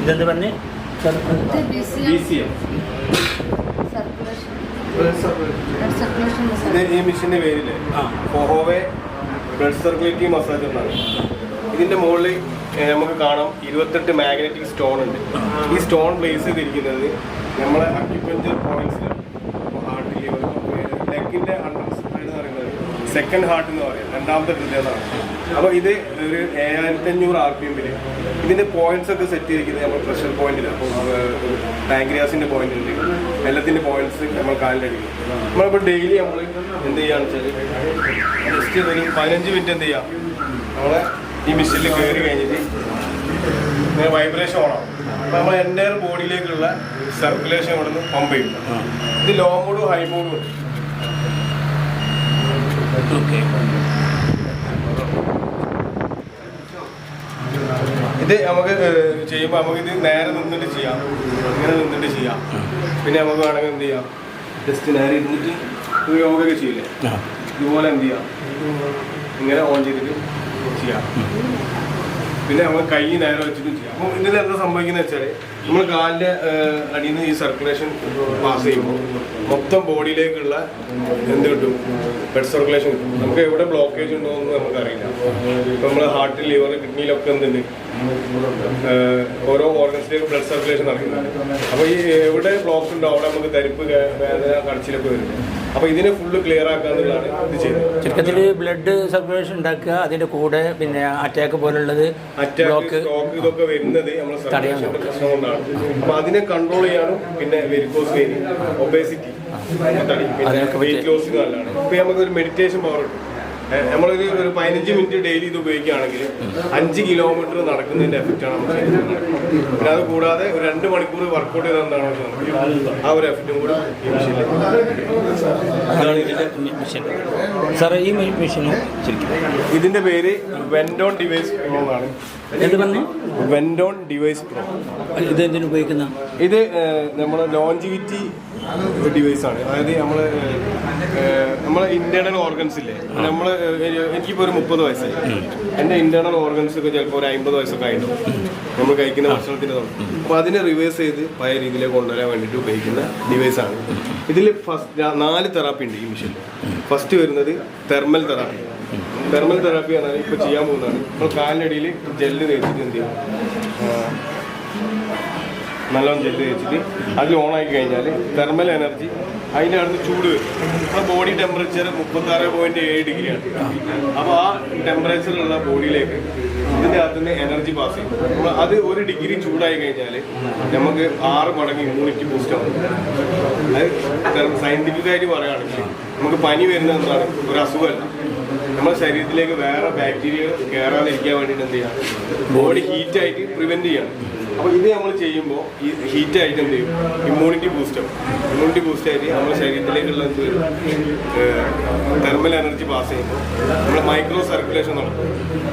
ഇതെന്ത് പറഞ്ഞ്? ഈ മെഷീന്റെ ആ. ബ്ലഡ് സർക്കുലേറ്റീവ് മസാജ് എന്നാണ്. ഇതിന്റെ മുകളിൽ നമുക്ക് കാണാം ഇരുപത്തെട്ട് മാഗ്നറ്റിക് സ്റ്റോൺ ഉണ്ട്. ഈ സ്റ്റോൺ പ്ലേസ് ചെയ്തിരിക്കുന്നത് നമ്മളെ അക്യുപഞ്ചർ പോയിന്റ്സിലാണ് ഹാർട്ട് ലിവർ ലെഗിന്റെ അണ്ടർ എന്ന് പറയുന്നത് സെക്കൻഡ് ഹാർട്ട് എന്ന് പറയും രണ്ടാമത്തെ ഹൃദയമാണ് അപ്പോൾ ഇത് ഒരു ഏഴായിരത്തി അഞ്ഞൂറ് ആർ പി എമ്മിൽ ഇതിന്റെ പോയിന്റ്സ് ഒക്കെ സെറ്റ് ചെയ്തിരിക്കുന്നത് നമ്മൾ പ്രഷർ പോയിന്റിൽ അപ്പോൾ പാങ്ക്രിയാസിന്റെ പോയിന്റ് ഉണ്ട് എല്ലാത്തിന്റെ പോയിന്റ്സ് നമ്മൾ കാലിലടിക്കും നമ്മളിപ്പോൾ ഡെയിലി നമ്മൾ എന്ത് ചെയ്യാന്ന് വെച്ചാൽ ജസ്റ്റ് ഒരു പതിനഞ്ച് മിനിറ്റ് എന്ത് ചെയ്യാം? നമ്മളെ ഈ മെഷീനിൽ കയറി കഴിഞ്ഞിട്ട് ഇങ്ങനെ വൈബ്രേഷൻ ഓണാവും. നമ്മൾ എന്റെ ബോഡിയിലേക്കുള്ള സർക്കുലേഷൻ ഇവിടെ നിന്ന് പമ്പ് ചെയ്യും. ഇത് ലോ മോഡും ഹൈ മോഡും ഉണ്ട്. ഇത് നമുക്ക് ചെയ്യുമ്പോൾ നമുക്ക് ഇത് നേരെ നിന്നിട്ട് ചെയ്യാം. ഇങ്ങനെ നിന്നിട്ട് ചെയ്യാം. പിന്നെ നമുക്ക് വേണമെങ്കിൽ എന്ത് ചെയ്യാം? ജസ്റ്റ് നേരെ ഇരുന്നിട്ട് യോഗ ഒക്കെ ചെയ്യില്ലേ? ഇതുപോലെ എന്ത് ചെയ്യാം? ഇങ്ങനെ ഓൺ ചെയ്തിട്ട് ചെയ്യാം. പിന്നെ നമ്മൾ കൈ നേരെ വെച്ചിട്ട് ചെയ്യാം. അപ്പോൾ ഇതിൽ എന്താ സംഭവിക്കുന്നത് വെച്ചാൽ നമ്മൾ കാലിന്റെ അടിയിൽ നിന്ന് ഈ സർക്കുലേഷൻ പാസ് ചെയ്യുമ്പോൾ മൊത്തം ബോഡിയിലേക്കുള്ള എന്ത് കിട്ടും? ബ്ലഡ് സർക്കുലേഷൻ കിട്ടും. നമുക്ക് എവിടെ ബ്ലോക്കേജ് ഉണ്ടോ എന്ന് നമുക്കറിയില്ല. ഇപ്പം നമ്മൾ ഹാർട്ടിൽ ലിവർ കിഡ്നിയിലൊക്കെ എന്തുണ്ട്? ഓരോ ഓർഗൻസിലേക്ക് ബ്ലഡ് സർക്കുലേഷൻ നടക്കുന്നുണ്ട്. അപ്പോൾ ഈ എവിടെ ബ്ലോക്ക് ഉണ്ടോ അവിടെ നമുക്ക് തരിപ്പ് വേദന കടച്ചിലൊക്കെ വരും അപ്പോൾ ഇതിനെ ഫുള്ള് ക്ലിയർ ആക്കാന്നുള്ളതാണ് ഇത് ചെയ്യുന്നത്. ചുരുക്കത്തിൽ ബ്ലഡ് സർക്കുലേഷൻ ഉണ്ടാക്കുക അതിന്റെ കൂടെ പിന്നെ അറ്റാക്ക് പോലുള്ളത് അറ്റാക്ക് ബ്ലോക്ക് സ്ട്രോക്ക് ഇതൊക്കെ വരുന്നത് സർക്കുലേഷന്റെ പ്രശ്നം കൊണ്ടാണ് അപ്പൊ അതിനെ കൺട്രോൾ ചെയ്യാനും പിന്നെ varicose vein obesity weight loss നല്ലതാണ്. ഇപ്പൊ നമുക്ക് ഒരു മെഡിറ്റേഷൻ പവർ ഉണ്ട്. ഏഹ് നമ്മളൊരു ഒരു പതിനഞ്ച് മിനിറ്റ് ഡെയിലി ഇത് ഉപയോഗിക്കുകയാണെങ്കിൽ അഞ്ച് കിലോമീറ്റർ നടക്കുന്നതിന്റെ എഫക്റ്റ് ആണ് നമുക്ക് പിന്നെ അത് കൂടാതെ ഒരു രണ്ട് മണിക്കൂർ വർക്കൗട്ട് ചെയ്താൽ എന്താണോ ആ ഒരു എഫക്റ്റും കൂടെ ഈ മെഷീനും ശരിക്കും ഇതിന്റെ പേര് വെൻഡോൺ ഡിവൈസ് പ്രോ എന്നാണ്. എന്ത് പറഞ്ഞു? വെൻഡോൺ ഡിവൈസ് പ്രോ ഇത് എന്തിനു ഉപയോഗിക്കുന്ന? ഇത് നമ്മുടെ ലോഞ്ചിവിറ്റി ഡിവൈസ് ആണ്. അതായത് നമ്മൾ നമ്മളെ ഇന്റേണൽ ഓർഗൻസ് ഇല്ലേ? നമ്മൾ എനിക്കിപ്പോൾ ഒരു മുപ്പത് വയസ്സായി. എന്റെ ഇന്റേണൽ ഓർഗൻസ് ഒക്കെ ചിലപ്പോൾ ഒരു അമ്പത് വയസ്സൊക്കെ ആയിട്ടും? നമ്മൾ കഴിക്കുന്ന ഭക്ഷണത്തിന് അപ്പോൾ അതിനെ റിവേഴ്സ് ചെയ്ത് പഴയ രീതിയിലേക്ക് കൊണ്ടുവരാൻ വേണ്ടിയിട്ട് ഉപയോഗിക്കുന്ന ഡിവൈസ് ആണ്. ഇതിൽ ഫസ്റ്റ് നാല് തെറാപ്പി ഉണ്ട് ഈ മെഷീനിൽ ഫസ്റ്റ് വരുന്നത് തെർമൽ തെറാപ്പി തെർമൽ തെറാപ്പി പറഞ്ഞാൽ ഇപ്പോൾ ചെയ്യാൻ പോകുന്നതാണ്. നമ്മൾ കാലിനടിയിൽ ജെല്ല് തേച്ചിട്ട് എന്ത് ചെയ്യും? നല്ലോണം ചെത്തി വെച്ചിട്ട് അതിൽ ഓൺ ആക്കി കഴിഞ്ഞാൽ തെർമൽ എനർജി അതിന്റെ അടുത്ത് ചൂട് നമ്മുടെ ബോഡി ടെമ്പറേച്ചർ മുപ്പത്താറ് പോയിന്റ് ഏഴ് ഡിഗ്രിയാണ്. അപ്പോൾ ആ ടെമ്പറേച്ചറിലുള്ള ബോഡിയിലേക്ക് ഇതിന്റെ അകത്ത് നിന്ന് എനർജി പാസ് ചെയ്യും. അപ്പോൾ അത് ഒരു ഡിഗ്രി ചൂടായി കഴിഞ്ഞാൽ നമുക്ക് ആറ് മടങ്ങ് ഇമ്മ്യൂണിറ്റി ബൂസ്റ്റ് ആവും. അത് സയന്റിഫിക് ആയിട്ട് പറയുകയാണെങ്കിൽ നമുക്ക് പനി വരുന്നത് എന്താണ്? ഒരു അസുഖമല്ല. നമ്മുടെ ശരീരത്തിലേക്ക് വേറെ ബാക്ടീരിയ കയറാതിരിക്കാൻ വേണ്ടിയിട്ട് എന്ത് ചെയ്യാം? ബോഡി ഹീറ്റ് ആയിട്ട് പ്രിവെന്റ് ചെയ്യണം അപ്പോൾ ഇത് നമ്മൾ ചെയ്യുമ്പോൾ ഈ ഹീറ്റ് ആയിട്ട് എന്ത് ചെയ്യും? ഇമ്മ്യൂണിറ്റി ബൂസ്റ്റ് ആവും. ഇമ്മ്യൂണിറ്റി ബൂസ്റ്റ് ആയിട്ട് നമ്മുടെ ശരീരത്തിലേക്കുള്ള എന്ത് തെർമൽ എനർജി പാസ് ചെയ്യുമ്പോൾ നമ്മുടെ മൈക്രോ സർക്കുലേഷൻ നടക്കും.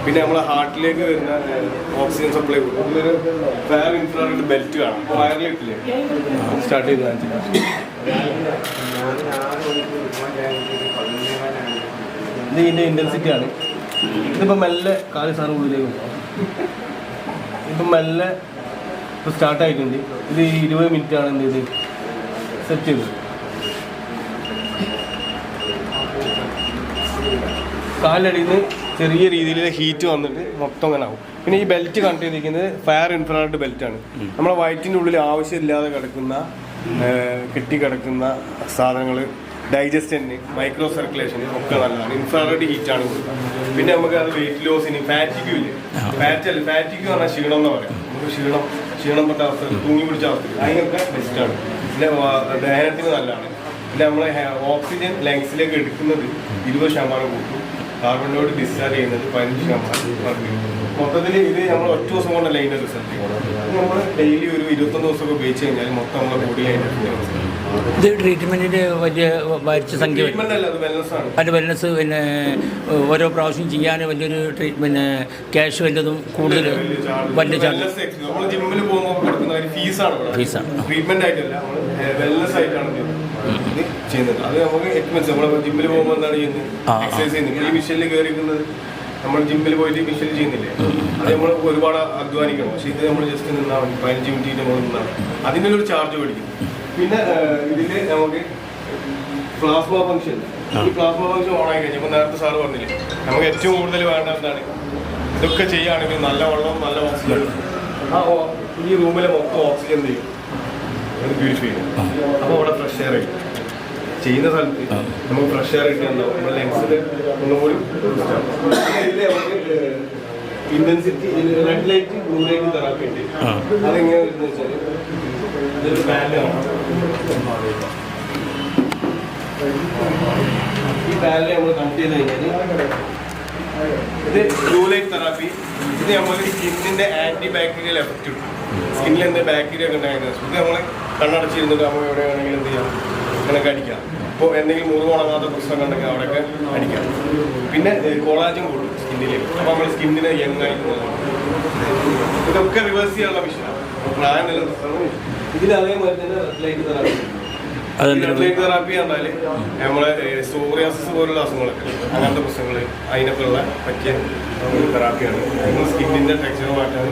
പിന്നെ നമ്മുടെ ഹാർട്ടിലേക്ക് വരുന്ന ഓക്സിജൻ സപ്ലൈ കൊടുക്കും. ഇതൊരു ഫയർ ഇൻഫ്രാറെഡ് ബെൽറ്റ് കാണാം. വയറിലിട്ടില്ലേ സ്റ്റാർട്ട് ചെയ്ത് ഇത് ഇതിന്റെ ഇന്റൻസിറ്റി ആണ്. ഇതിപ്പോൾ മെല്ലെ കാൽ സാറ് ഉള്ളിലേക്ക് ഇപ്പം മെല്ലെ ഇപ്പോൾ സ്റ്റാർട്ട് ആയിട്ടുണ്ട്. ഇത് ഇരുപത് മിനിറ്റ് ആണ് എന്ത് ചെയ്ത്? സെറ്റ് ചെയ്തത്. കാലടിയിൽ നിന്ന് ചെറിയ രീതിയിൽ ഹീറ്റ് വന്നിട്ട് മൊത്തം അങ്ങനെ ആവും. പിന്നെ ഈ ബെൽറ്റ് കണക്ട് ചെയ്തിരിക്കുന്നത് ഫയർ ഇൻഫ്രാറെഡ് ബെൽറ്റാണ് നമ്മളെ വയറ്റിന്റെ ഉള്ളിൽ ആവശ്യമില്ലാതെ കിടക്കുന്ന കെട്ടിക്കിടക്കുന്ന സാധനങ്ങൾ ഡൈജസ്റ്റന് മൈക്രോ സർക്കുലേഷന് ഒക്കെ നല്ലതാണ്. ഇൻഫ്രാറെഡ് ഹീറ്റാണ് പിന്നെ നമുക്ക് അത് വെയിറ്റ് ലോസിന് ഫാറ്റിക്യൂ ഇല്ല? ഫാറ്റ് അല്ല ഫാറ്റിക്യൂ പറഞ്ഞാൽ ക്ഷീണം എന്ന് പറയാം. നമുക്ക് ക്ഷീണം ക്ഷീണം പെട്ട അവസ്ഥ തൂങ്ങി പിടിച്ച അവസ്ഥ. അതിനൊക്കെ ബെസ്റ്റാണ് പിന്നെ ദഹനത്തിന് നല്ലതാണ്. പിന്നെ നമ്മളെ ഓക്സിജൻ ലങ്സിലേക്ക് എടുക്കുന്നത് ഇരുപത് ശതമാനം കൂട്ടും കാർബൺ ഡയോഡ് ഡിസ്ചാർജ് ചെയ്യുന്നത് പതിനഞ്ച് ശതമാനം മൊത്തത്തിൽ ഇത് നമ്മൾ ഒറ്റ ദിവസം കൊണ്ടല്ല ഇതിന്റെ റിസൾട്ട് നമ്മൾ ഡെയിലി ഒരു ഇരുപത്തൊന്ന് ദിവസമൊക്കെ ഉപയോഗിച്ച് കഴിഞ്ഞാൽ മൊത്തം നമ്മുടെ ബോഡിയിൽ അതിന്റെ ഇത് ട്രീറ്റ്മെന്റിന്റെ വലിയ വരിച്ച സംഖ്യ അതിന്റെ വെൽനസ് പിന്നെ ഓരോ പ്രാവശ്യം ചെയ്യാൻ വലിയൊരു ട്രീറ്റ്മെന്റ് ക്യാഷ് വല്ലതും കൂടുതൽ വലിയ ചാർജ് ഫീസാണ് ആയിട്ടല്ല വെൽനസ് ആയിട്ടാണ് ചെയ്യുന്നത്. അത് നമുക്ക് നമ്മൾ ജിമ്മിൽ പോകുമ്പോൾ എന്താണ് ചെയ്യുന്നത്. എക്സസൈസ് ഈ മിഷനിൽ നമ്മൾ ജിമ്മിൽ പോയിട്ട് മിഷൻ ചെയ്യുന്നില്ലേ? അത് നമ്മൾ ഒരുപാട് അധ്വാനിക്കണം. പക്ഷേ ഇത് നമ്മൾ ജസ്റ്റ് നിന്നാൽ പതിനഞ്ച് മിനിറ്റ് നമ്മൾ നിന്നാൽ അതിനൊരു ചാർജ് മേടിക്കും. പിന്നെ ഇതിൽ നമുക്ക് പ്ലാസ്മ ഫംഗ്ഷൻ ഈ പ്ലാസ്മ ഫംഗ്ഷൻ ഓൺ ആയി കഴിഞ്ഞപ്പോൾ നേരത്തെ സാറ് പറഞ്ഞില്ലേ നമുക്ക് ഏറ്റവും കൂടുതൽ വേണ്ട എന്താണ്? ഇതൊക്കെ ചെയ്യുകയാണെങ്കിൽ നല്ല വെള്ളം നല്ല ഓക്സിജൻ ആ ഈ റൂമിലെ മൊത്തം ഓക്സിജൻ ചെയ്യും? അത് പ്യൂരിഫൈ ചെയ്യും. അപ്പോൾ അവിടെ ഫ്രഷ് എയർ ആയി ചെയ്യുന്ന സ്ഥലത്ത് നമുക്ക് ഫ്രഷ് എയർ കിട്ടുന്നുണ്ടാവും നമ്മുടെ ലെങ്സിൽ ഒന്നുകൂടി intensity red light blue light therapy ഉണ്ട് അതെങ്ങനെയാണെന്ന് വെച്ചാൽ ഇതൊരു പാനലാണ് ഈ പാനൽ നമ്മൾ കണക്ട് ഇത് ബ്ലൂ തെറാപ്പി. ഇത് നമ്മൾ സ്കിന്നിന്റെ ആന്റി ബാക്ടീരിയൽ എഫക്റ്റ് കിട്ടും സ്കിന്നിൽ എന്ത് ബാക്ടീരിയ ഒക്കെ ഇത് നമ്മൾ കണ്ണടച്ചിരുന്നിട്ട് നമ്മൾ എവിടെ വേണമെങ്കിലും എന്ത് ചെയ്യാം? ഇങ്ങനെ അടിക്കാം ഇപ്പോൾ എന്തെങ്കിലും മുറിവ് ഉണങ്ങാത്ത പ്രശ്നം ഉണ്ടെങ്കിൽ അവിടെയൊക്കെ അടിക്കാം. പിന്നെ കോളാജും കൂടും സ്കിന്നിലേക്ക്. അപ്പോൾ നമ്മൾ സ്കിന്നിനെ യങ് ആയിട്ട് ഇതൊക്കെ റിവേഴ്സ് ചെയ്യാനുള്ള മിഷനാണ് പ്രായം നിലനിർത്തുന്ന ഇതിൽ അതേമാതിരി തന്നെ റെഡ് ലൈറ്റ് തെറാപ്പി പറഞ്ഞാൽ നമ്മളെ സോറിയാസിസ് പോലുള്ള അസുഖങ്ങളൊക്കെ അങ്ങനത്തെ പ്രശ്നങ്ങൾ അതിനൊക്കെയുള്ള പറ്റിയ ഒരു തെറാപ്പിയാണ് നമ്മൾ സ്കിന്നിന്റെ ടെക്സ്ചർ മാറ്റാൻ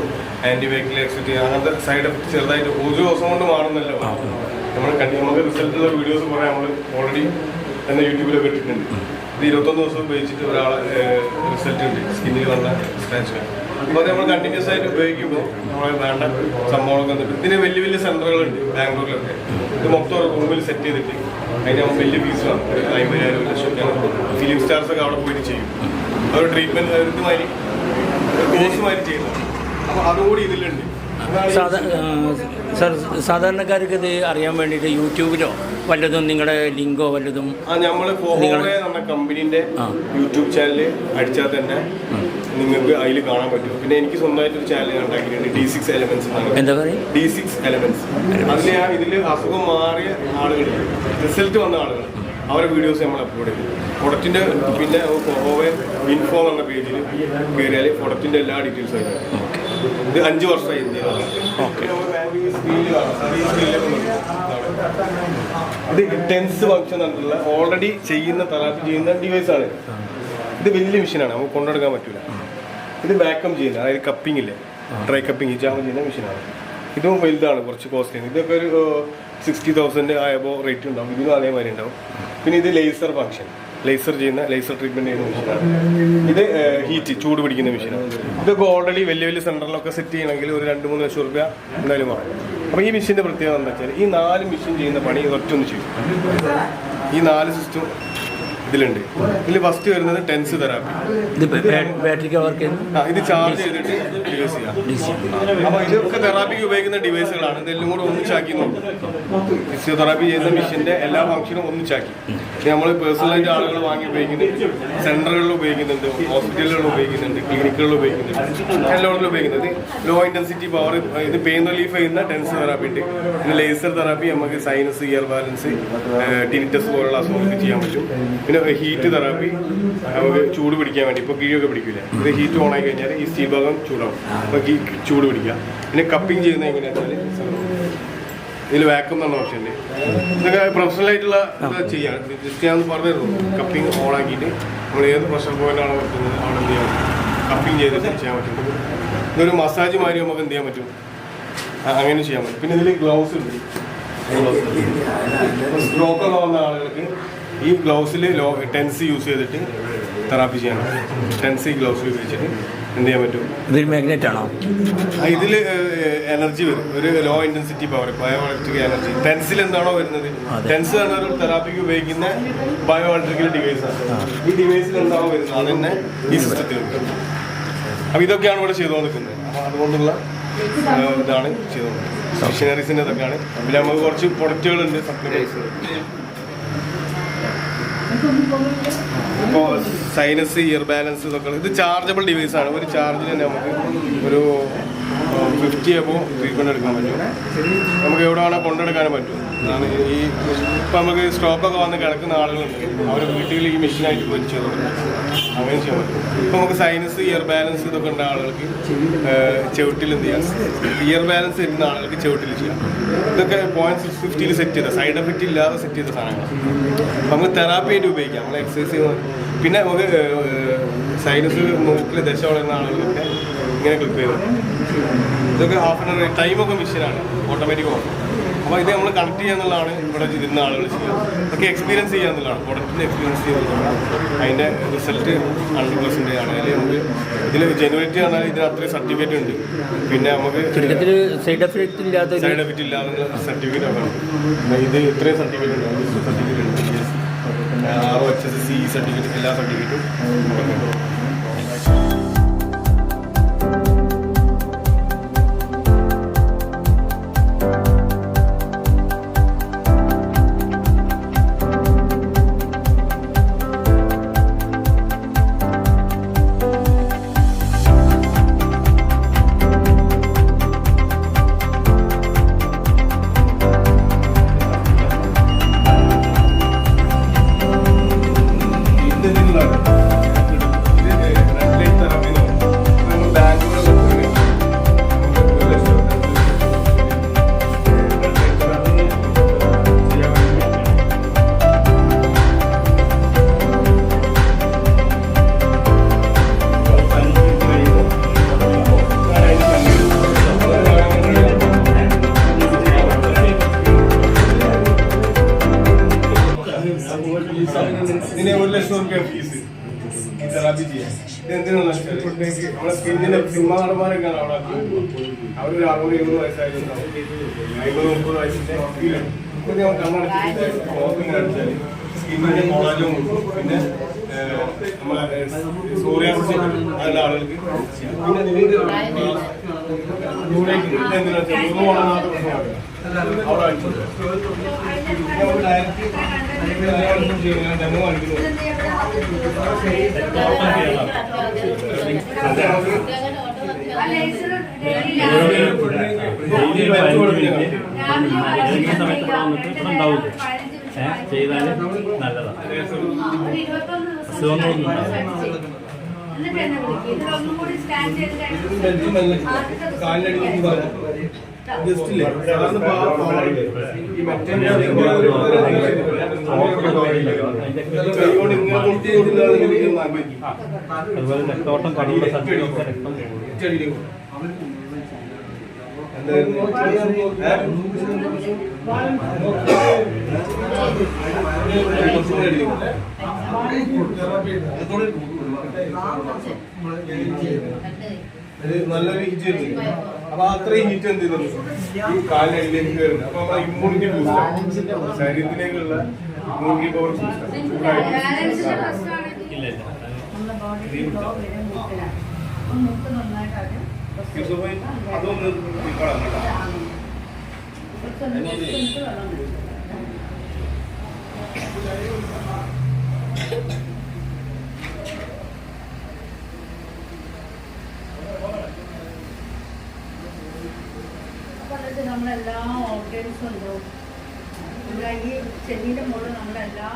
ആന്റിബയോട്ടിക് എക്സെപ്റ്റ് അങ്ങനത്തെ സൈഡ് എഫക്ട് ചെറുതായിട്ട് ഒരു ദിവസം കൊണ്ട് മാറുന്നല്ലോ. നമ്മൾ കണ്ടി നമുക്ക് റിസൾട്ടുള്ള വീഡിയോസ് കുറേ നമ്മൾ ഓൾറെഡി തന്നെ യൂട്യൂബിലൊക്കെ ഇട്ടിട്ടുണ്ട്. ഇത് ഇരുപത്തൊന്ന് ദിവസം ഉപയോഗിച്ചിട്ട് ഒരാളെ റിസൾട്ട് ഉണ്ട്. സ്കിന്നിൽ വന്ന സ്ക്രാച്ച് അപ്പോൾ നമ്മൾ കണ്ടിന്യൂസ് ആയിട്ട് ഉപയോഗിക്കുമ്പോൾ നമ്മളെ വേണ്ട സംഭവങ്ങളൊക്കെ വന്നിട്ട്. ഇതിന് വലിയ വലിയ സെന്ററുകളുണ്ട് ബാംഗ്ലൂരിലൊക്കെ. ഇത് മൊത്തം റൂമിൽ സെറ്റ് ചെയ്തിട്ട് അതിന് വലിയ ഫീസ് വേണം. അമ്പതിനായിരം ഒരു ലക്ഷമൊക്കെയാണ് ഫിലിം സ്റ്റാർസ് ഒക്കെ അവിടെ പോയിട്ട് ചെയ്യും. അവർ ട്രീറ്റ്മെന്റ് ഇതുമാതിരി കോഴ്സുമാതിരി ചെയ്യുന്നത് അപ്പോൾ അതുകൂടി ഇതിലുണ്ട്. സാധാ സർ സാധാരണക്കാർക്ക് ഇത് അറിയാൻ വേണ്ടിയിട്ട് യൂട്യൂബിലോ വല്ലതും നിങ്ങളുടെ ലിങ്കോ വല്ലതും എന്ന കമ്പനീന്റെ ആ. യൂട്യൂബ് ചാനൽ അടിച്ചാൽ തന്നെ നിങ്ങൾക്ക് അതിൽ കാണാൻ പറ്റും. പിന്നെ എനിക്ക് സ്വന്തമായിട്ട് ഒരു ചാനൽ ഉണ്ടാക്കിയിട്ടുണ്ട് ഡി സിക്സ് എലമെന്റ്സ് എന്താ പറയുക ഡി സിക്സ് എലമെന്റ്സ് അതിൽ ആ ഇതിൽ അസുഖം മാറിയ ആളുകൾ റിസൾട്ട് വന്ന ആളുകൾ അവരുടെ വീഡിയോസ് നമ്മൾ അപ്ലോഡ് ചെയ്തു പ്രൊഡക്റ്റിന്റെ പിന്നെ ഫോഹോവേ ഇൻഫോ എന്ന പേജിൽ കയറിയാൽ പ്രൊഡക്റ്റിന്റെ എല്ലാ ഡീറ്റെയിൽസും ആയിട്ട്. ഇത് അഞ്ച് വർഷമായി ഇത് ടെൻസ് ഫംഗ്ഷൻ എന്നുള്ള ഓൾറെഡി ചെയ്യുന്ന തെറാപ്പി ചെയ്യുന്ന ഡിവൈസ് ആണ്. ഇത് വലിയ മെഷീനാണ് നമുക്ക് കൊണ്ടെടുക്കാൻ പറ്റൂല. ഇത് വാക്വം ചെയ്യുന്ന അതായത് കപ്പിംഗ് ഇല്ലേ? ഡ്രൈ കപ്പിംഗ് ഇജാമ ചെയ്യുന്ന മെഷീനാണ് ഇതും വലുതാണ് കുറച്ച് കോസ്റ്റ്ലി ഇതൊക്കെ ഒരു സിക്സ്റ്റി തൗസൻഡ് ആയപ്പോൾ റേറ്റ് ഉണ്ടാവും. ഇതിനും അതേമാതിരി ഉണ്ടാവും. പിന്നെ ഇത് ലേസർ ഫംഗ്ഷൻ ലേസർ ചെയ്യുന്ന ലേസർ ട്രീറ്റ്മെന്റ് ചെയ്യുന്ന മെഷീനാണ് ഇത് ഹീറ്റ് ചൂട് പിടിക്കുന്ന മെഷീനാണ് ഇതൊക്കെ ഓൾറെഡി വലിയ വലിയ സെന്ററിലൊക്കെ സെറ്റ് ചെയ്യണമെങ്കിൽ ഒരു രണ്ട് മൂന്ന് ലക്ഷം രൂപ എന്തായാലും വാങ്ങും അപ്പോൾ ഈ മെഷീന്റെ പ്രത്യേകത എന്താ വെച്ചാൽ ഈ നാല് മെഷീൻ ചെയ്യുന്ന പണി ഒറ്റൊന്ന് ചെയ്യും. ഈ നാല് സിസ്റ്റം ഇതിലുണ്ട്. ഇതിൽ ഫസ്റ്റ് വരുന്നത് ടെൻസ് തെറാപ്പി ഇത് ബാറ്ററിക്ക് വർക്ക് ഇത് ചാർജ് ചെയ്തിട്ട് ഡിവൈസ് ചെയ്യാം. അപ്പൊ ഇതൊക്കെ തെറാപ്പിക്ക് ഉപയോഗിക്കുന്ന ഡിവൈസുകളാണ് ഇതെല്ലാം കൂടെ ഒന്നിച്ചാക്കി നോക്കും. ഫിസിയോതെറാപ്പി ചെയ്യുന്ന മെഷീന്റെ എല്ലാ ഫംഗ്ഷനും ഒന്നിച്ചാക്കി. നമ്മൾ പേഴ്സണലായിട്ട് ആളുകൾ വാങ്ങി ഉപയോഗിക്കുന്നുണ്ട്. സെന്ററുകളിൽ ഉപയോഗിക്കുന്നുണ്ട്. ഹോസ്പിറ്റലുകളിൽ ഉപയോഗിക്കുന്നുണ്ട്. ക്ലിനിക്കുകളിൽ ഉപയോഗിക്കുന്നുണ്ട്. എല്ലായിടത്തും ഉപയോഗിക്കുന്നത് ലോ ഇന്റൻസിറ്റി പവർ ഇത് പെയിൻ റിലീഫ് ചെയ്യുന്ന ടെൻസ് തെറാപ്പി ഉണ്ട്. പിന്നെ ലേസർ തെറാപ്പി നമുക്ക് സൈനസ് ഇയർ ബാലൻസ് ടിനിറ്റസ് പോലുള്ള അസുഖങ്ങൾക്ക് ചെയ്യാൻ പറ്റും. പിന്നെ ഹീറ്റ് തെറാപ്പി നമുക്ക് ചൂട് പിടിക്കാൻ വേണ്ടി ഇപ്പോൾ കിഴിയൊക്കെ പിടിക്കില്ല ഇത് ഹീറ്റ് ഓൺ ആയി കഴിഞ്ഞാൽ ഈ സ്റ്റീൽ ഭാഗം ചൂടാവും. അപ്പോൾ ഈ ചൂട് പിടിക്കുക. പിന്നെ കപ്പിംഗ് ചെയ്യുന്ന എങ്ങനെയാണെന്ന് വെച്ചാൽ ഇതിൽ വാക്യൂം എന്ന ഓപ്ഷൻ ഉണ്ട് ഇതൊക്കെ പ്രൊഫഷണൽ ആയിട്ടുള്ള ഇത് ചെയ്യാം. ജസ്റ്റ് ഞാൻ പറഞ്ഞു തരുന്നു കപ്പിംഗ് ഓൺ ആക്കിയിട്ട് നമ്മൾ ഏത് പ്രഷർ പോയിന്റ് ആണോ വെക്കുന്നത് അവിടെ എന്ത് ചെയ്യാൻ കപ്പിംഗ് ചെയ്തിട്ട് ചെയ്യാൻ പറ്റും. ഇതൊരു മസാജ് മാതിരി നമുക്ക് എന്ത് ചെയ്യാൻ പറ്റും? അങ്ങനെ ചെയ്യാൻ പറ്റും. പിന്നെ ഇതിൽ ഗ്ലൗസ് ഉണ്ട്. സ്ട്രോക്ക് ഒക്കെ വന്ന ആളുകൾക്ക് ഈ ഗ്ലൗസിൽ ലോ ടെൻസ് യൂസ് ചെയ്തിട്ട് തെറാപ്പി ചെയ്യണം. ടെൻസി ഗ്ലൗസ് ഉപയോഗിച്ചിട്ട് എന്ത് ചെയ്യാൻ പറ്റും? ഇതിൽ മാഗ്നറ്റ് ആണോ? ഇതിൽ എനർജി വരും. ഒരു low intensity power bio electric energy ടെൻസിൽ എന്താണോ വരുന്നത്. ടെൻസ് ആണ് ഒരു തെറാപ്പിക്ക് ഉപയോഗിക്കുന്ന ബയോ ഇലക്ട്രിക്കൽ ഡിവൈസ് ആണ് ഈ ഡിവൈസിൽ എന്താണോ വരുന്നത്? അത് തന്നെ ഈ സിസ്റ്റത്തിൽ അപ്പൊ ഇതൊക്കെയാണ് ഇവിടെ ചെയ്തുകൊണ്ടിരിക്കുന്നത്. അപ്പം അതുകൊണ്ടുള്ള ഇതാണ് ചെയ്തുകൊണ്ടിരിക്കുന്നത്. മെഷീനറീസിന്റെ ഇതൊക്കെയാണ് പിന്നെ നമുക്ക് കുറച്ച് പ്രൊഡക്റ്റുകൾ ഉണ്ട് സപ്ലിമെന്റ്സ് ഇപ്പോൾ സൈനസ് ഇയർ ബാലൻസ് ഇതൊക്കെ ഇത് ചാർജബിൾ ഡിവൈസ് ആണ്. ഒരു ചാർജിൽ തന്നെ നമുക്ക് ഒരു ഫിഫ്റ്റി അപ്പോൾ ട്രീറ്റ്മെന്റ് എടുക്കാൻ പറ്റും. നമുക്ക് എവിടെ വേണേൽ കൊണ്ടെടുക്കാനും പറ്റും. അതാണ് ഈ ഇപ്പം നമുക്ക് സ്റ്റോപ്പൊക്കെ വന്ന് കിടക്കുന്ന ആളുകളുണ്ട്. അവർ വീട്ടിൽ ഈ മെഷീനായിട്ട് പൊരിച്ചു അങ്ങനെ ചെയ്യാൻ പറ്റും. ഇപ്പം നമുക്ക് സൈനസ് ഇയർ ബാലൻസ് ഇതൊക്കെ ഉള്ള ആളുകൾക്ക് ചവിട്ടിൽ എന്ത് ചെയ്യാം? ഇയർ ബാലൻസ് ഇരുന്ന ആളുകൾക്ക് ചവിട്ടിൽ ചെയ്യാം. ഇതൊക്കെ പോയിന്റ് സിക്സ് ഫിഫ്റ്റിയിൽ സെറ്റ് ചെയ്ത സൈഡ് എഫക്റ്റ് ഇല്ലാതെ സെറ്റ് ചെയ്ത സാധനങ്ങളാണ് നമുക്ക് തെറാപ്പി ആയിട്ട് ഉപയോഗിക്കാം. നമ്മൾ എക്സസൈസ് ചെയ്യുന്നത് പിന്നെ നമുക്ക് സൈനസ് മൂക്കിൽ ദശ വളരുന്ന ആളുകൾക്ക് ഇങ്ങനെ ക്ലിക്ക് ചെയ്തു. ഇതൊക്കെ ഹാഫ് ആൻ അവർ ടൈമൊക്കെ മെഷീനാണ് ഓട്ടോമാറ്റിക് ഓഫ് അപ്പോൾ ഇത് നമ്മൾ കണക്ട് ചെയ്യാന്നുള്ളതാണ് ഇവിടെ ഇരുന്ന ആളുകൾ ചെയ്യുക ഒക്കെ എക്സ്പീരിയൻസ് ചെയ്യാന്നുള്ളതാണ് പ്രൊഡക്റ്റിന്റെ എക്സ്പീരിയൻസ് ചെയ്യുന്നതാണ് അതിന്റെ റിസൾട്ട് ഹൺഡ്രഡ് പെർസെന്റേജ് ആണ്. അതിൽ നമുക്ക് ഇതിൽ ജെനുവിനിറ്റി പറഞ്ഞാൽ ഇതിന് അത്രയും സർട്ടിഫിക്കറ്റ് ഉണ്ട്. പിന്നെ നമുക്ക് സൈഡ് എഫക്റ്റ് ഇല്ലാത്ത സൈഡ് എഫക്റ്റ് ഇല്ലാതെ സർട്ടിഫിക്കറ്റ് ഉണ്ട് ഇത് ഇത്രയും സർട്ടിഫിക്കറ്റ് ഉണ്ട്. സർട്ടിഫിക്കറ്റ് ഉണ്ട്. R O H S C certificate എല്ലാ സർട്ടിഫിക്കറ്റും ഇതെന്തിനാണെന്ന് വെച്ചാൽ നമ്മുടെ സ്കിന്നിന്റെ സിനിമ നടന്മാരൊക്കെയാണ് അവിടെ അവരൊരു അറുപത് എഴുപത് വയസ്സായിരുന്നു അമ്പത് മുപ്പത് വയസ്സിന്റെ ഇപ്പൊ നമ്മൾ കണ്ണടച്ചിട്ട് നോക്കിങ്ങനെ അടിച്ചാൽ സ്കിന്നിന്റെ കൊളാജും പിന്നെ നമ്മളെ സോറിയാസിസ് അതിന്റെ ആളുകൾക്ക് പിന്നെ ഇതെന്തിനാ പ്രശ്നമാണ് അവിടെ അടിച്ചു നമുക്ക് ഡയറക്റ്റ് സമയത്ത് ചെയ്താൽ നല്ലതാണ് അസുഖങ്ങളൊന്നും ഉണ്ടാവില്ല ജസ്റ്റ് അതുപോലെ രക്തോട്ടം കടിയുടെ രക്തം. എന്തായിരുന്നു? ഇത് നല്ലൊരു ഹീറ്റ് വരുന്നു. അപ്പൊ അത്രയും ഹീറ്റ് എന്ത് ചെയ്തു? ഈ കാലിനടിയിലേക്ക് വരുന്നത് അപ്പൊ നമ്മളെ ഇമ്മ്യൂണിറ്റി ബൂസ്റ്റ് ശരീരത്തിലേക്കുള്ള ഇമ്മ്യൂണിറ്റി പവർ ബൂസ്റ്റ് ഇല്ല ഇല്ല. അതൊന്ന് നിൽക്കണം കേട്ടോ. നമ്മളെല്ലാ ഓർഗൻസും ഉണ്ടോ? ഈ ചെന്നീന്റെ മുകളിൽ നമ്മളെല്ലാ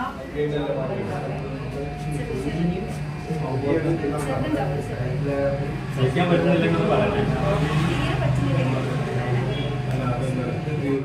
സഹിക്കാൻ പറ്റുന്നില്ലെങ്കിൽ